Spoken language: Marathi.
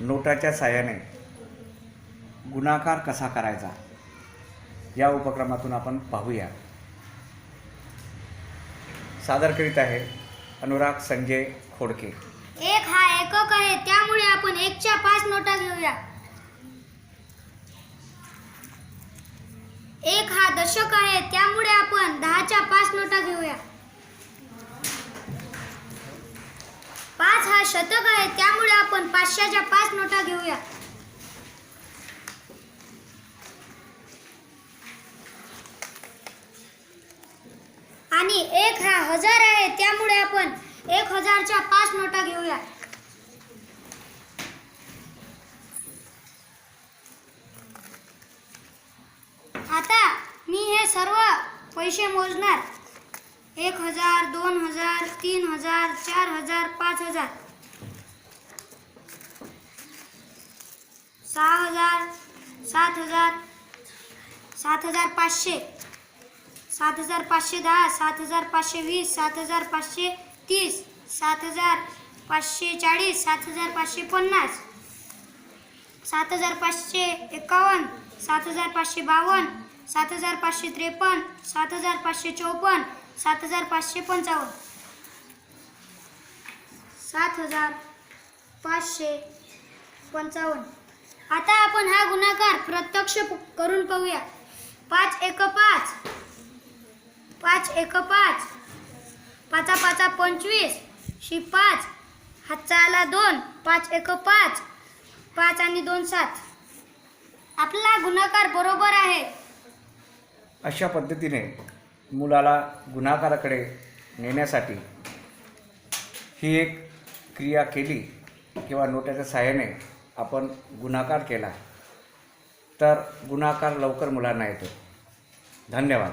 नोटाच्या साह्याने गुणाकार कसा करायचा या उपक्रमातून आपण पाहूया. सादर करीत आहे अनुराग संजय खोडके. एक हा एकक आहे त्यामुळे आपण एकच्या पाच नोटा घेऊया. एक हा दशक आहे त्यामुळे आपण दहाच्या पाच नोटा घेऊया. पाच शतक आहे त्यामुळे आपण पाचशेच्या पाच नोटा घेऊया. आणि एक हा हजार आहे त्यामुळे आपण एक हजारच्या पाच नोटा घेऊया. आता मी हे सर्व पैसे मोजणार. एक हजार दोन हजार तीन हजार चार हजार पाच हजार. सहा हजार सात हजार सात हजार पाचशे सात हजार पाचशे दहा सात हजार पाचशे वीस सात हजार पाचशे तीस सात हजार पाचशे चाळीस सात हजार पाचशे पन्नास सात हजार पाचशे एकावन्न सात हजार पाचशे बावन्न सात हजार पाचशे त्रेपन्न सात हजार पाचशे चौपन्न सात हजार पाचशे पंचावन्न सात हजार पाचशे पंचावन्न आता आपण हा गुणाकार प्रत्यक्ष करून पाहूया. पाच एक पाच. पाच एक पाच. पाचा पाचा पंचवीस. शी पाच. हातचा आला दोन. पाच एक पाच. पाच आणि दोन सात. आपला गुणाकार बरोबर आहे. अशा पद्धतीने मुलाला गुन्हाकाराकडे नेण्यासाठी ही एक क्रिया केली किंवा नोट्याच्या सहाय्याने आपण गुणाकार केला तर गुणाकार लवकर मुलांना येतो. धन्यवाद.